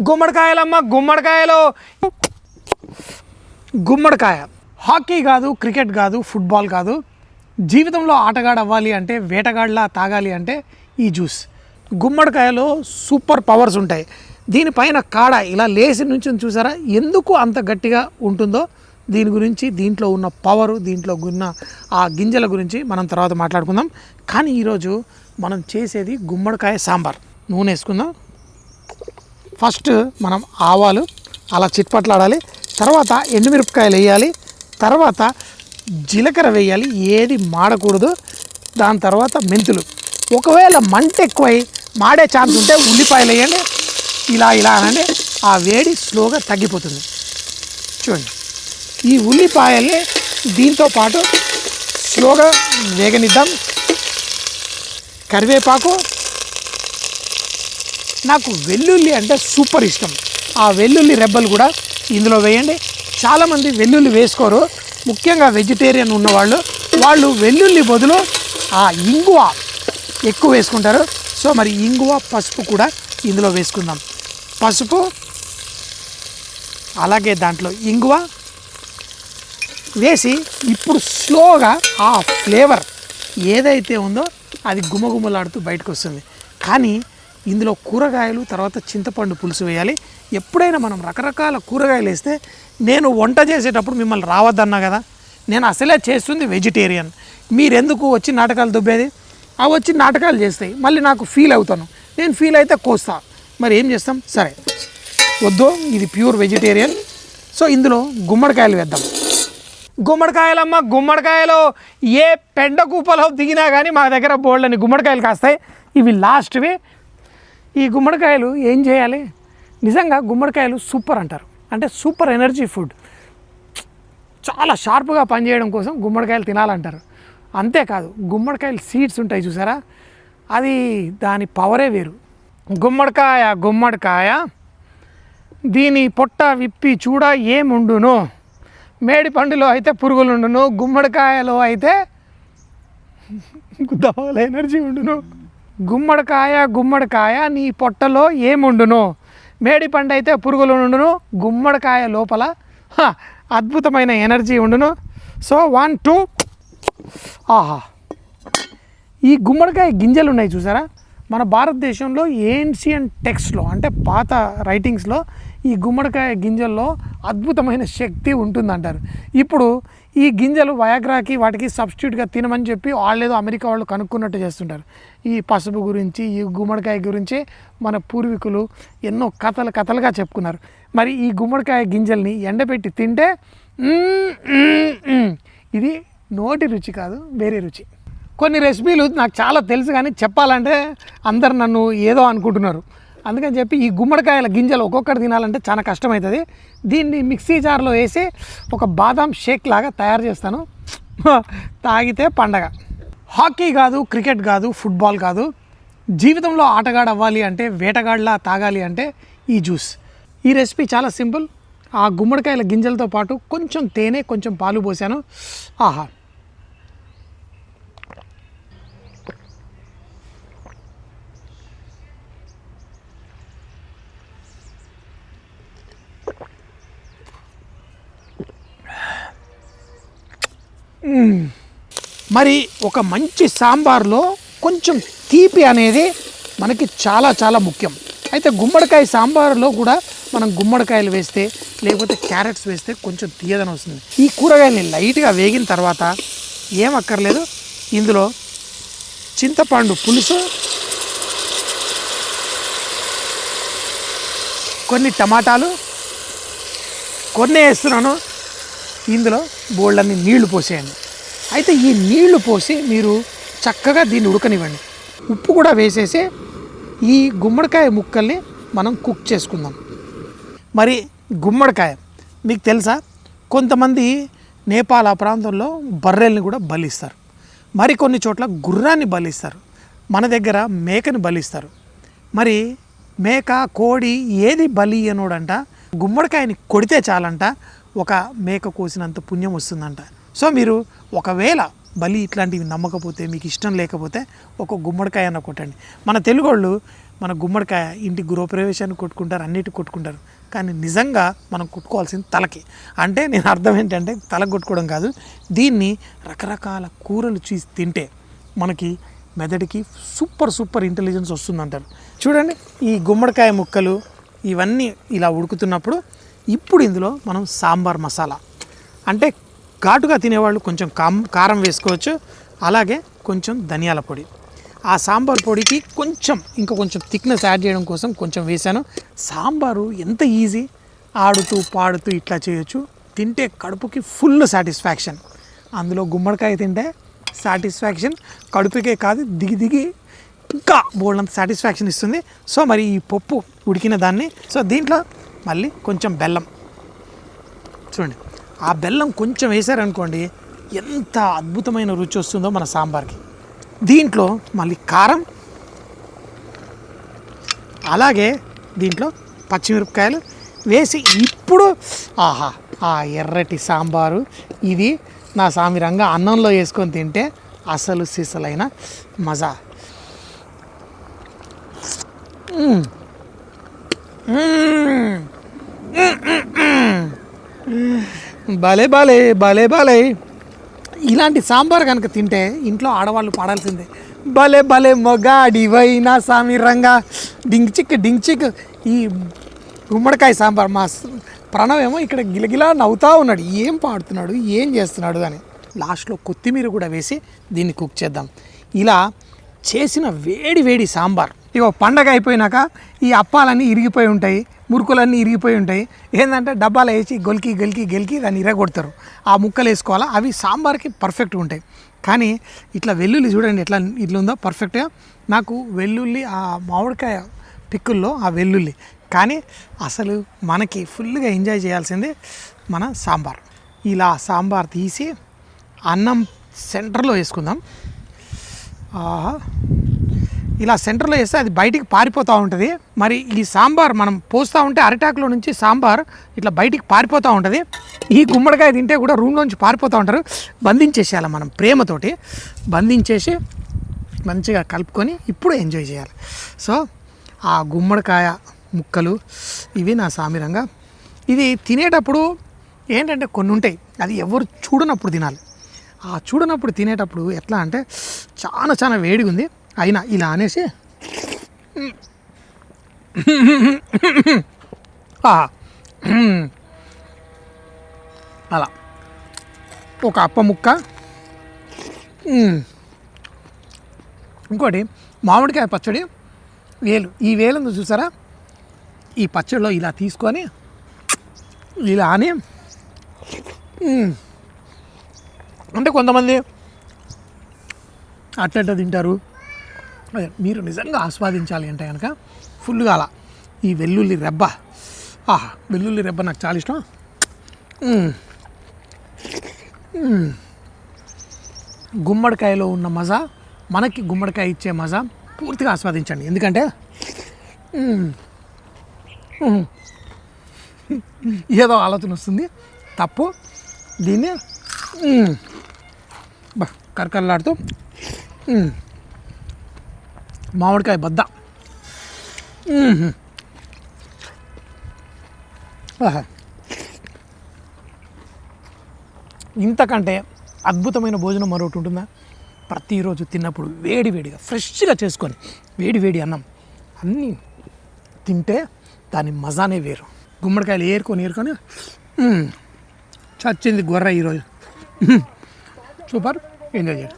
గుమ్మడికాయలమ్మ గుమ్మడికాయలు. గుమ్మడికాయ. హాకీ కాదు క్రికెట్ కాదు ఫుట్బాల్ కాదు. జీవితంలో ఆటగాడు అవ్వాలి అంటే వేటగాడిలా తాగాలి అంటే ఈ జ్యూస్. గుమ్మడికాయలో సూపర్ పవర్స్ ఉంటాయి. దీనిపైన కాడ ఇలా లేచి నుంచి చూసారా? ఎందుకు అంత గట్టిగా ఉంటుందో? దీని గురించి దీంట్లో ఉన్న పవరు దీంట్లో ఉన్న ఆ గింజల గురించి మనం తర్వాత మాట్లాడుకుందాం. కానీ ఈరోజు మనం చేసేది గుమ్మడికాయ సాంబార్. నూనె వేసుకుందాం. ఫస్ట్ మనం ఆవాలు అలా చిట్పట్లాడాలి. తర్వాత ఎండుమిరపకాయలు వేయాలి. తర్వాత జీలకర్ర వేయాలి. ఏది మాడకూడదు. దాని తర్వాత మెంతులు. ఒకవేళ మంట ఎక్కువై మాడే ఛాన్స్ ఉంటే ఉల్లిపాయలు వేయండి. ఇలా ఇలా అనండి. ఆ వేడి స్లోగా తగ్గిపోతుంది. చూడండి. ఈ ఉల్లిపాయల్ని దీంతో పాటు స్లోగా వేగనిద్దాం. కరివేపాకు నాకు వెల్లుల్లి అంటే సూపర్ ఇష్టం. ఆ వెల్లుల్లి రెబ్బలు కూడా ఇందులో వేయండి. చాలామంది వెల్లుల్లి వేసుకోరు. ముఖ్యంగా వెజిటేరియన్ ఉన్నవాళ్ళు వాళ్ళు వెల్లుల్లి బదులు ఆ ఇంగువ ఎక్కువ వేసుకుంటారు. సో మరి ఇంగువ పసుపు కూడా ఇందులో వేసుకుందాం. పసుపు అలాగే దాంట్లో ఇంగువ వేసి ఇప్పుడు స్లోగా ఆ ఫ్లేవర్ ఏదైతే ఉందో అది గుమగుమలాడుతూ బయటకు వస్తుంది. కానీ ఇందులో కూరగాయలు తర్వాత చింతపండు పులుసు వేయాలి. ఎప్పుడైనా మనం రకరకాల కూరగాయలు వేస్తే నేను వంట చేసేటప్పుడు మిమ్మల్ని రావద్దన్నా కదా. నేను అసలే చేస్తుంది వెజిటేరియన్ మీరెందుకు వచ్చి నాటకాలు దుబ్బేది? అవి వచ్చి నాటకాలు చేస్తాయి. మళ్ళీ నాకు ఫీల్ అవుతాను. నేను ఫీల్ అయితే కోస్తా. మరి ఏం చేస్తాం? సరే. వద్దు. ఇది ప్యూర్ వెజిటేరియన్ సో ఇందులో గుమ్మడికాయలు వేద్దాం. గుమ్మడికాయలమ్మ గుమ్మడికాయలు. ఏ పెండ కూపలో దిగినా కానీ మా దగ్గర బోల్డని గుమ్మడికాయలు కాస్తాయి. ఇవి లాస్ట్వి ఈ గుమ్మడికాయలు ఏం చేయాలి? నిజంగా గుమ్మడికాయలు సూపర్ అంటారు. అంటే సూపర్ ఎనర్జీ ఫుడ్. చాలా షార్ప్గా పనిచేయడం కోసం గుమ్మడికాయలు తినాలంటారు. అంతేకాదు గుమ్మడికాయలు సీడ్స్ ఉంటాయి చూసారా? అది దాని పవరే వేరు. గుమ్మడికాయ గుమ్మడికాయ దీని పొట్ట విప్పి చూడ ఏముండును మేడి పండులో అయితే పురుగులుండును గుమ్మడికాయలో అయితే దవాల ఎనర్జీ ఉండును. గుమ్మడికాయ గుమ్మడికాయ నీ పొట్టలో ఏముండును? మేడి పండు అయితే పురుగులు ఉండును గుమ్మడికాయ లోపల హ, అద్భుతమైన ఎనర్జీ ఉండును. So one two. ఆహా. ఈ గుమ్మడికాయ గింజలు ఉన్నాయి చూసారా? మన భారతదేశంలో ఏన్షియన్ టెక్స్ట్లో అంటే పాత రైటింగ్స్లో ఈ గుమ్మడికాయ గింజల్లో అద్భుతమైన శక్తి ఉంటుందంటారు. ఇప్పుడు ఈ గింజలు వయాగ్రాకి వాటికి సబ్స్టిట్యూట్గా తినమని చెప్పి వాళ్ళేదో అమెరికా వాళ్ళు కనుక్కున్నట్టు చేస్తుంటారు. ఈ పసుపు గురించి ఈ గుమ్మడికాయ గురించి మన పూర్వీకులు ఎన్నో కథలు కథలుగా చెప్పుకున్నారు. మరి ఈ గుమ్మడికాయ గింజల్ని ఎండబెట్టి తింటే ఇది నోటి రుచి కాదు వేరే రుచి. కొన్ని రెసిపీలు నాకు చాలా తెలుసు కానీ చెప్పాలంటే అందరు నన్ను ఏదో అనుకుంటున్నారు. అందుకని చెప్పి ఈ గుమ్మడికాయల గింజలు ఒక్కొక్కటి తినాలంటే చాలా కష్టమవుతుంది దీన్ని మిక్సీ జార్లో వేసి ఒక బాదాం షేక్ లాగా తయారు చేస్తాను. తాగితే పండగ. హాకీ కాదు క్రికెట్ కాదు ఫుట్బాల్ కాదు. జీవితంలో ఆటగాడు అవ్వాలి అంటే వేటగాడిలా తాగాలి అంటే ఈ జ్యూస్. ఈ రెసిపీ చాలా సింపుల్. ఆ గుమ్మడికాయల గింజలతో పాటు కొంచెం తేనె కొంచెం పాలు పోసాను. ఆహా. మరి ఒక మంచి సాంబార్లో కొంచెం తీపి అనేది మనకి చాలా చాలా ముఖ్యం. అయితే గుమ్మడికాయ సాంబార్లో కూడా మనం గుమ్మడికాయలు వేస్తే లేకపోతే క్యారెట్స్ వేస్తే కొంచెం తీయదని వస్తుంది. ఈ కూరగాయల్ని లైట్గా వేగిన తర్వాత ఏం అక్కర్లేదు. ఇందులో చింతపండు పులుసు కొన్ని టమాటాలు కొన్ని వేస్తున్నాను. ఇందులో బోళ్ళన్ని నీళ్ళు పోసేయండి. అయితే ఈ నీళ్ళు పోసి మీరు చక్కగా దీన్ని ఉడకనివ్వండి. ఉప్పు కూడా వేసేసి ఈ గుమ్మడికాయ ముక్కల్ని మనం కుక్ చేసుకుందాం. మరి గుమ్మడికాయ మీకు తెలుసా? కొంతమంది నేపాల్ ఆ ప్రాంతంలో బర్రెల్ని కూడా బలిస్తారు. మరి కొన్ని చోట్ల గుర్రాన్ని బలిస్తారు. మన దగ్గర మేకని బలిస్తారు. మరి మేక కోడి ఏది బలి అనోడంట గుమ్మడికాయని కొడితే చాలంట ఒక మేక కోసినంత పుణ్యం వస్తుందంట. సో మీరు ఒకవేళ బలి ఇట్లాంటివి నమ్మకపోతే మీకు ఇష్టం లేకపోతే ఒక గుమ్మడికాయ అన్న కొట్టండి. మన తెలుగోళ్ళు మన గుమ్మడికాయ ఇంటి గృహప్రవేశాన్ని కొట్టుకుంటారు అన్నిటి కొట్టుకుంటారు. కానీ నిజంగా మనం కొట్టుకోవాల్సింది తలకి. అంటే నేను అర్థం ఏంటంటే తల కొట్టుకోవడం కాదు దీన్ని రకరకాల కూరలు చూసి తింటే మనకి మెదడుకి సూపర్ సూపర్ ఇంటెలిజెన్స్ వస్తుందంటారు. చూడండి ఈ గుమ్మడికాయ ముక్కలు ఇవన్నీ ఇలా ఉడుకుతున్నప్పుడు ఇప్పుడు ఇందులో మనం సాంబార్ మసాలా. అంటే ఘాటుగా తినేవాళ్ళు కొంచెం కారం వేసుకోవచ్చు. అలాగే కొంచెం ధనియాల పొడి. ఆ సాంబార్ పొడికి కొంచెం ఇంకా కొంచెం థిక్నెస్ యాడ్ చేయడం కోసం కొంచెం వేశాను. సాంబారు ఎంత ఈజీ. ఆడుతూ పాడుతూ ఇట్లా చేయొచ్చు. తింటే కడుపుకి ఫుల్ సాటిస్ఫాక్షన్. అందులో గుమ్మడికాయ తింటే సాటిస్ఫాక్షన్. కడుపుకే కాదు దిగి దిగి ఇంకా బోల్డంత సాటిస్ఫాక్షన్ ఇస్తుంది. సో మరి ఈ పప్పు ఉడికిన దాన్ని. సో దీంట్లో మళ్ళీ కొంచెం బెల్లం. చూడండి ఆ బెల్లం కొంచెం వేశారనుకోండి ఎంత అద్భుతమైన రుచి వస్తుందో మన సాంబార్కి. దీంట్లో మళ్ళీ కారం అలాగే దీంట్లో పచ్చిమిరపకాయలు వేసి ఇప్పుడు ఆహా ఆ ఎర్రటి సాంబారు ఇది నా సామిరంగా అన్నంలో వేసుకొని తింటే అసలు సిసలైన మజా. Mmm. భలే భలే భలే భలే. ఇలాంటి సాంబార్ కనుక తింటే ఇంట్లో ఆడవాళ్ళు పాడాల్సిందే. భలే భలే మొగాడివైనా సామి రంగా. డింగ్ చిక్ డింగ్ చిక్. ఈ గుమ్మడికాయ సాంబార్ మా ప్రణవ్ ఏమో ఇక్కడ గిలగిలా నవ్వుతూ ఉన్నాడు. ఏం పాడుతున్నాడు? ఏం చేస్తున్నాడు అని. లాస్ట్లో కొత్తిమీర కూడా వేసి దీన్ని కుక్ చేద్దాం. ఇలా చేసిన వేడి వేడి సాంబార్. ఇగో పండగ అయిపోయినాక ఈ అప్పాలన్నీ ఇరిగిపోయి ఉంటాయి. మురుకులన్నీ ఇరిగిపోయి ఉంటాయి. ఏంటంటే డబ్బాలు వేసి గొలికి గొలికి గెలికి దాన్ని ఇరగొడతారు. ఆ ముక్కలు వేసుకోవాలా? అవి సాంబార్కి పర్ఫెక్ట్గా ఉంటాయి. కానీ ఇట్లా వెల్లుల్లి చూడండి ఎట్లా ఇట్లా ఉందో పర్ఫెక్ట్గా నాకు వెల్లుల్లి ఆ మామిడికాయ పిక్కుల్లో ఆ వెల్లుల్లి. కానీ అసలు మనకి ఫుల్గా ఎంజాయ్ చేయాల్సింది మన సాంబార్. ఇలా సాంబార్ తీసి అన్నం సెంటర్లో వేసుకుందాం. ఆహా. ఇలా సెంటర్లో వేస్తే అది బయటికి పారిపోతూ ఉంటుంది. మరి ఈ సాంబార్ మనం పోస్తూ ఉంటే అరిటాకులో నుంచి సాంబార్ ఇట్లా బయటికి పారిపోతూ ఉంటుంది. ఈ గుమ్మడికాయ తింటే కూడా రూమ్లోంచి పారిపోతూ ఉంటారు. బంధించేసేయాలి మనం ప్రేమతోటి. బంధించేసి మంచిగా కలుపుకొని ఇప్పుడు ఎంజాయ్ చేయాలి. సో ఆ గుమ్మడికాయ ముక్కలు ఇవి నా సామిరంగా ఇది తినేటప్పుడు ఏంటంటే కొన్ని ఉంటాయి. అది ఎవరు చూడనప్పుడు తినాలి. ఆ చూడనప్పుడు తినేటప్పుడు ఎట్లా అంటే చాలా చాలా వేడిగా ఉంది అయినా ఇలా అనేసి. అలా. ఒక అప్ప ముక్క. ఇంకోటి మామిడికాయ పచ్చడి వేలు. ఈ వేలు చూసారా? ఈ పచ్చడిలో ఇలా తీసుకొని ఇలా అని. అంటే కొంతమంది అట్ట తింటారు? మీరు నిజంగా ఆస్వాదించాలి అంటే కనుక ఫుల్గా అలా ఈ వెల్లుల్లి రెబ్బ. ఆహా వెల్లుల్లి రెబ్బ నాకు చాలా ఇష్టం. గుమ్మడికాయలో ఉన్న మజా మనకి గుమ్మడికాయ ఇచ్చే మజా పూర్తిగా ఆస్వాదించండి. ఎందుకంటే ఏదో ఆలోచన వస్తుంది. తప్పు. దీన్ని కరకరలాడుతూ మామిడికాయ బద్ద. ఆహా. ఇంతకంటే అద్భుతమైన భోజనం మరొకటి ఉంటుందా? ప్రతిరోజు తిన్నప్పుడు వేడి వేడిగా ఫ్రెష్గా చేసుకొని వేడి వేడి అన్నం. అన్నీ తింటే దాని మజానే వేరు. గుమ్మడికాయలు ఏరుకొని ఏరుకొని చచ్చింది గొర్రె ఈరోజు. సూపర్. ఎంజాయ్ చేయండి.